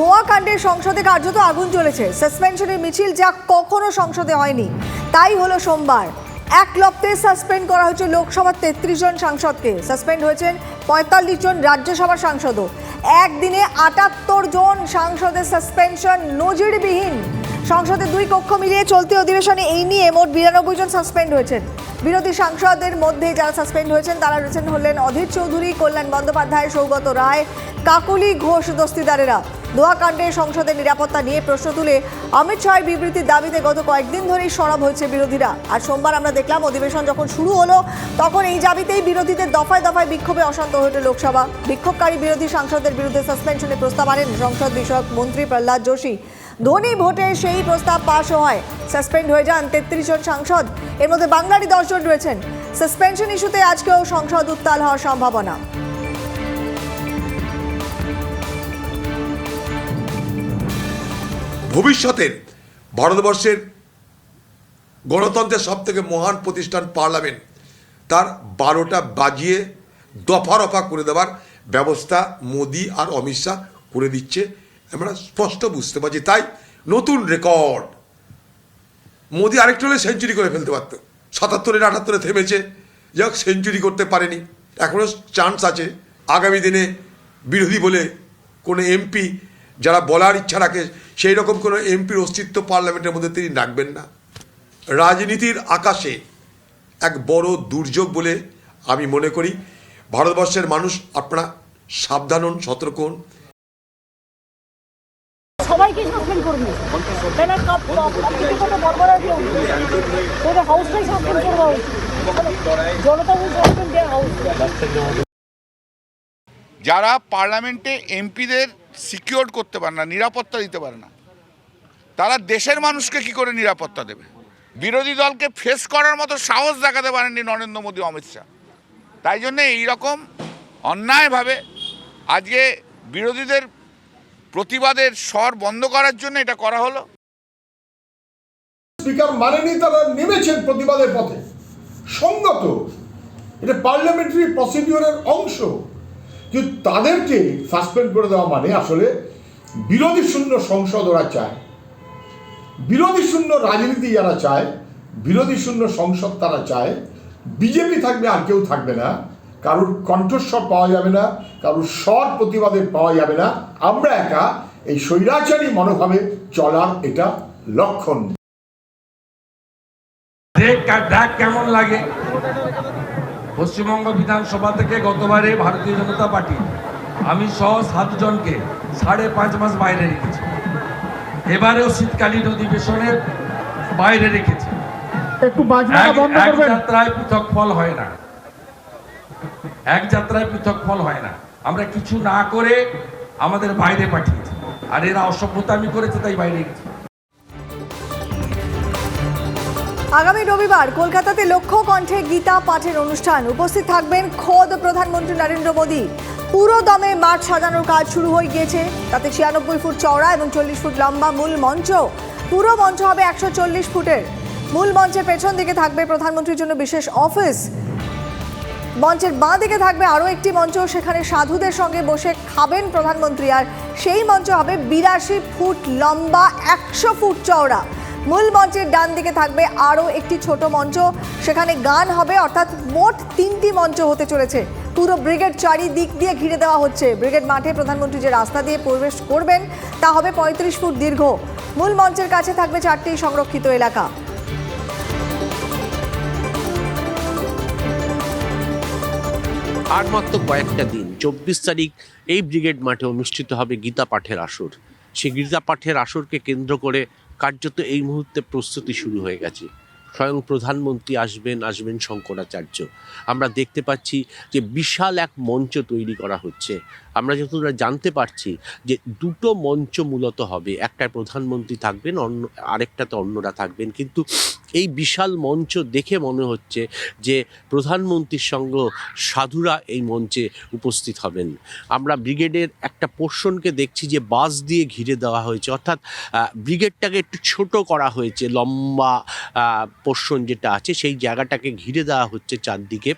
ধোঁয়া কাণ্ডে সংসদে কার্যত আগুন চলেছে। সাসপেনশনের মিছিল যা কখনো সংসদে হয়নি। তাই হলো সোমবার। এক লপ্তে সাসপেন্ড করা হয়েছে লোকসভার তেত্রিশ জন সাংসদকে। সাসপেন্ড হয়েছেন পঁয়তাল্লিশ জন রাজ্যসভার সাংসদও। একদিনে আটাত্তর জন সাংসদের সাসপেনশন নজিরবিহীন। সংসদের দুই কক্ষ মিলিয়ে চলতি অধিবেশনে এই নিয়ে মোট বিরানব্বই জন সাসপেন্ড হয়েছেন। বিরোধী সাংসদের মধ্যে যারা সাসপেন্ড হয়েছেন, তারা রয়েছেন হলেন অধীর চৌধুরী, কল্যাণ বন্দ্যোপাধ্যায়, সৌগত রায়, কাকুলি ঘোষ দস্তিদারেরা। দোয়াকাণ্ডে সংসদের নিরাপত্তা নিয়ে প্রশ্ন তুলে অমিত শাহের বিবৃতির দাবিতে গত কয়েকদিন ধরেই সরব হয়েছে বিরোধীরা। আর সোমবার আমরা দেখলাম অধিবেশন যখন শুরু হলো, তখন এই দাবিতেই বিরোধীদের দফায় দফায় বিক্ষোভে অশান্ত হয়ে ওঠে লোকসভা। বিক্ষোভকারী বিরোধী সাংসদদের বিরুদ্ধে সাসপেনশনের প্রস্তাব আনেন সংসদ বিষয়ক মন্ত্রী প্রহ্লাদ যোশী। ধনী ভোটে সেই প্রস্তাব পাশও হয়। সাসপেন্ড হয়ে যান তেত্রিশ জন সাংসদ। এর মধ্যে বাংলারই দশজন রয়েছেন। সাসপেনশন ইস্যুতে আজকেও সংসদ উত্তাল হওয়ার সম্ভাবনা। ভবিষ্যতের ভারতবর্ষের গণতন্ত্রের সব থেকে মহান প্রতিষ্ঠান পার্লামেন্ট, তার বারোটা বাজিয়ে দফা রফা করে দেওয়ার ব্যবস্থা মোদি আর অমিত শাহ করে দিচ্ছে। আমরা স্পষ্ট বুঝতে পারছি, তাই নতুন রেকর্ড। মোদি আরেকটু হলে সেঞ্চুরি করে ফেলতে পারত। সাতাত্তরের আটাত্তরে থেমেছে যাক সেঞ্চুরি করতে পারেনি। এখনও চান্স আছে। আগামী দিনে বিরোধী বলে কোনো এমপি যারা বলার ইচ্ছা রাখে সেই রকম কোনো এমপির অস্তিত্ব পার্লামেন্টের মধ্যে তিনি রাখবেন না রাজনীতির আকাশে এক বড় দুর্যোগ বলে আমি মনে করি ভারতবর্ষের মানুষ আপনারা সাবধান হন সতর্ক হন সবাইকে সাসপেন্ড হাউসটাই সাসপেন্ড করব জনতা সাসপেন্ড হাউস যারা পার্লামেন্টে এমপিদের সিকিউর করতে পারে না, নিরাপত্তা দিতে পারে না। তারা দেশের মানুষকে কি করে নিরাপত্তা দেবে? বিরোধী দলকে ফেস করার মতো সাহস দেখাতে পারেননি নরেন্দ্র মোদী, অমিত শাহ। তাই জন্যে এইরকম অন্যায়ভাবে আজকে বিরোধীদের প্রতিবাদের স্বর বন্ধ করার জন্য এটা করা হলো। স্পিকার মানেনি তারা নেমেছেন প্রতিবাদের পথে। সঙ্গত, এটা পার্লামেন্টারি প্রসিডিওরের অংশ। কিন্তু তাদেরকে সাসপেন্ড করে দেওয়া মানে আসলে বিরোধী শূন্য সংসদ ওরা চায়। বিরোধী শূন্য রাজনীতি যারা চায়, বিরোধী শূন্য সংসদ তারা চায়। বিজেপি থাকবে আর কেউ থাকবে না। কারুর কণ্ঠস্বর পাওয়া যাবে না, কারুর স্বর প্রতিবাদে পাওয়া যাবে না। আমরা একা এই স্বৈরাচারী মনোভাবে চলার এটা লক্ষণ। দেখ কেমন লাগে। পশ্চিমবঙ্গ বিধানসভা থেকে গতবারে ভারতীয় জনতা পার্টি। আমি সহ সাতজনকে সাড়ে পাঁচ মাস বাইরে রেখেছি। এবারেও শীতকালীন অধিবেশনের বাইরে রেখেছি। একটু এক যাত্রায় পৃথক ফল হয় না। এক যাত্রায় পৃথক ফল হয় না। আমরা কিছু না করে আমাদের বাইরে পাঠিয়েছি। আর এরা অসভ্যতা আমি করেছে তাই বাইরে রেখেছি। আগামী রবিবার কলকাতাতে লক্ষ্য কণ্ঠে গীতা পাঠের অনুষ্ঠান। উপস্থিত থাকবেন খোদ প্রধানমন্ত্রী নরেন্দ্র মোদী। পুরো দমে মাঠ সাজানোর কাজ শুরু হয়ে গিয়েছে। তাতে ছিয়ানব্বই ফুট চওড়া এবং চল্লিশ ফুট লম্বা মূল মঞ্চ। পুরো মঞ্চ হবে একশো চল্লিশ ফুটের। মূল মঞ্চের পেছন দিকে থাকবে প্রধানমন্ত্রীর জন্য বিশেষ অফিস। মঞ্চের বাঁ দিকে থাকবে আরও একটি মঞ্চ। সেখানে সাধুদের সঙ্গে বসে খাবেন প্রধানমন্ত্রী। আর সেই মঞ্চ হবে বিরাশি ফুট লম্বা, একশো ফুট চওড়া। মূল মঞ্চের ডান দিকে থাকবে আরও একটি ছোট মঞ্চ। সেখানে গান হবে, অর্থাৎ মোট তিনটি মঞ্চ হতে চলেছে। পুরো ব্রিগেড চারিদিক দিয়ে ঘিরে দেওয়া হচ্ছে। ব্রিগেড মাঠে প্রধানমন্ত্রী যে রাস্তা দিয়ে প্রবেশ করবেন, তা হবে পঁয়ত্রিশ ফুট দীর্ঘ। মূল মঞ্চের কাছে থাকবে চারটি সংরক্ষিত এলাকা। আর মাত্র কয়েকটা দিন, চব্বিশ তারিখ, এই ব্রিগেড মাঠে অনুষ্ঠিত হবে গীতা পাঠের আসর। সেই গীতা পাঠের আসরকে কেন্দ্র করে কার্যত এই মুহূর্তে প্রস্তুতি শুরু হয়ে গেছে। স্বয়ং প্রধানমন্ত্রী আসবেন আসবেন শঙ্করাচার্য। আমরা দেখতে পাচ্ছি যে বিশাল এক মঞ্চ তৈরি করা হচ্ছে। আমরা যতটা জানতে পারছি যে দুটো মঞ্চ মূলত হবে। একটা প্রধানমন্ত্রী থাকবেন, অন্য আরেকটাতে অন্যরা থাকবেন। কিন্তু এই বিশাল মঞ্চ দেখে মনে হচ্ছে যে প্রধানমন্ত্রীর সঙ্গে সাধুরা এই মঞ্চে উপস্থিত হবেন। আমরা ব্রিগেডের একটা পোর্শনকে দেখছি যে বাস দিয়ে ঘিরে দেওয়া হয়েছে। অর্থাৎ ব্রিগেডটাকে একটু ছোট করা হয়েছে, লম্বা পোর্শন যেটা আছে সেই জায়গাটাকে ঘিরে দেওয়া হচ্ছে চারদিকে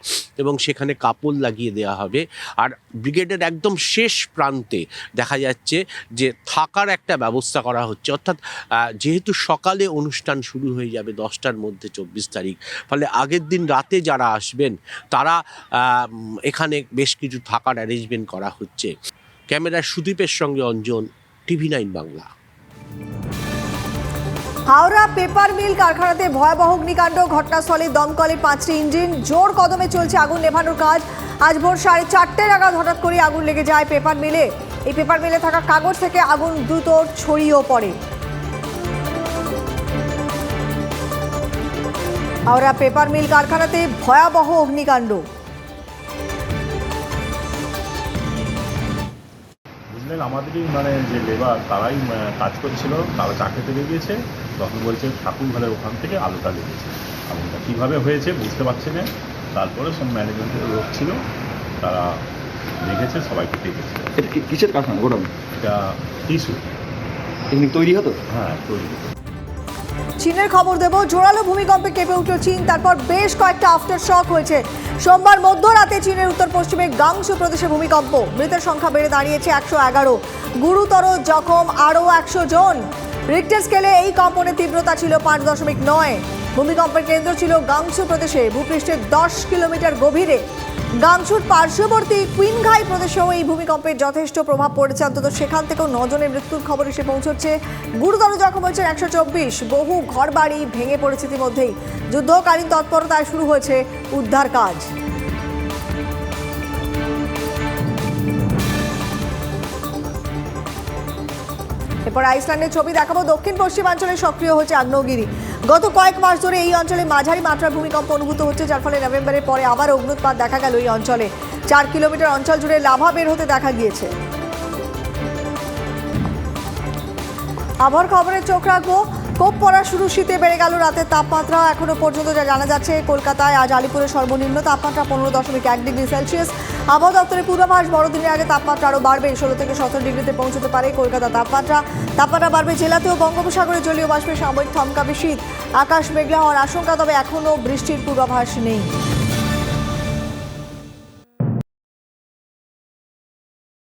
এবং সেখানে কাপড় লাগিয়ে দেওয়া হবে। আর ব্রিগেডের একদম শেষ প্রান্তে দেখা যাচ্ছে যে থাকার একটা ব্যবস্থা করা হচ্ছে। অর্থাৎ যেহেতু সকালে অনুষ্ঠান শুরু হয়ে যাবে দশটার মধ্যে চব্বিশ তারিখ। ফলে আগের দিন রাতে যারা আসবেন, তারা এখানে বেশ কিছু থাকার অ্যারেঞ্জমেন্ট করা হচ্ছে। ক্যামেরার সুদীপের সঙ্গে Anjan, TV nine Bangla. Howrah paper mill কারখানাতে ভয়াবহ অগ্নিকাণ্ড, ঘটনাস্থলে দমকলের পাঁচটি ইঞ্জিন, জোর কদমে চলছে আগুন নেভানোর কাজ। আজ ভোর সাড়ে চারটে নাগাদ হঠাৎ করে আগুন লেগে যায় পেপার মিলে। এই পেপার মিলে থাকা কাগজ থেকে আগুন দ্রুত ছড়িয়েও পড়ে। হাওড়া পেপার মিল কারখানাতে ভয়াবহ অগ্নিকাণ্ড বুঝলেন আমাদেরই মানে যে লেবার তারাই কাজ করছিল তারা চা খেতে বেরিয়েছে তখন বলছে ঠাকুর ঘরের ওখান থেকে আলোটা লেগেছে। আলোটা কীভাবে হয়েছে বুঝতে পারছি না। তারপরে সব ম্যানেজমেন্টের লোক ছিল তারা দেখেছে সবাইকে দেখেছে। কি- কিসের কারখানা? গোডাউন? এটা টিস্যু। এমনি তৈরি হতো? হ্যাঁ তৈরি চীনের খবর দেব। জোরালো ভূমিকম্পে কেঁপে উঠল চীন, তারপর বেশ কয়েকটা আফটার শক হয়েছে। সোমবার মধ্যরাতে চীনের উত্তর পশ্চিমে গাংসু প্রদেশে ভূমিকম্প। মৃতের সংখ্যা বেড়ে দাঁড়িয়েছে একশো এগারো। গুরুতর জখম আরও একশো জন। রিক্টার স্কেলে এই কম্পনের তীব্রতা ছিল পাঁচ দশমিক নয়। ভূমিকম্পের কেন্দ্র ছিল গাংসু প্রদেশে। ভূপৃষ্ঠের দশ কিলোমিটার গভীরে। গাংসুর পার্শ্ববর্তী কুইনঘাই প্রদেশেও এই ভূমিকম্পের যথেষ্ট প্রভাব পড়েছে। অন্তত সেখান থেকেও নজনের মৃত্যুর খবর এসে পৌঁছচ্ছে। গুরুতর জখম হয়েছে একশো চব্বিশ, বহু ঘরবাড়ি ভেঙে পড়েছে ইতিমধ্যেই। যুদ্ধকালীন তৎপরতায় শুরু হয়েছে উদ্ধার কাজ। এরপর আইসল্যান্ডের ছবি দেখাবো। দক্ষিণ পশ্চিমাঞ্চলে সক্রিয় হচ্ছে আগ্নেয়গিরি। গত কয়েক মাস ধরে এই অঞ্চলে মাঝারি মাত্রার ভূমিকম্প অনুভূত হচ্ছে, যার ফলে নভেম্বরের পরে আবার অগ্নুৎপাত দেখা গেল এই অঞ্চলে। চার কিলোমিটার অঞ্চল জুড়ে লাভা বের হতে দেখা গিয়েছে। আবহাওয়ার খবরের চোখ রাখব। কোপ পড়া শুরু, শীতে বেড়ে গেল রাতের তাপমাত্রা। এখনও পর্যন্ত যা জানা যাচ্ছে, কলকাতায় আজ আলিপুরের সর্বনিম্ন তাপমাত্রা পনেরো দশমিক এক ডিগ্রি সেলসিয়াস। আবহাওয়া দপ্তরের পূর্বাভাস, বড়দিনের আগে তাপমাত্রা আরও বাড়বে। ষোলো থেকে সতেরো ডিগ্রিতে পৌঁছতে পারে কলকাতা তাপমাত্রা। তাপমাত্রা বাড়বে জেলাতেও বঙ্গোপসাগরে জলীয় বাষ্পের সাময়িক থমকাবে শীত আকাশ মেঘলা হওয়ার আশঙ্কা, তবে এখনও বৃষ্টির পূর্বাভাস নেই।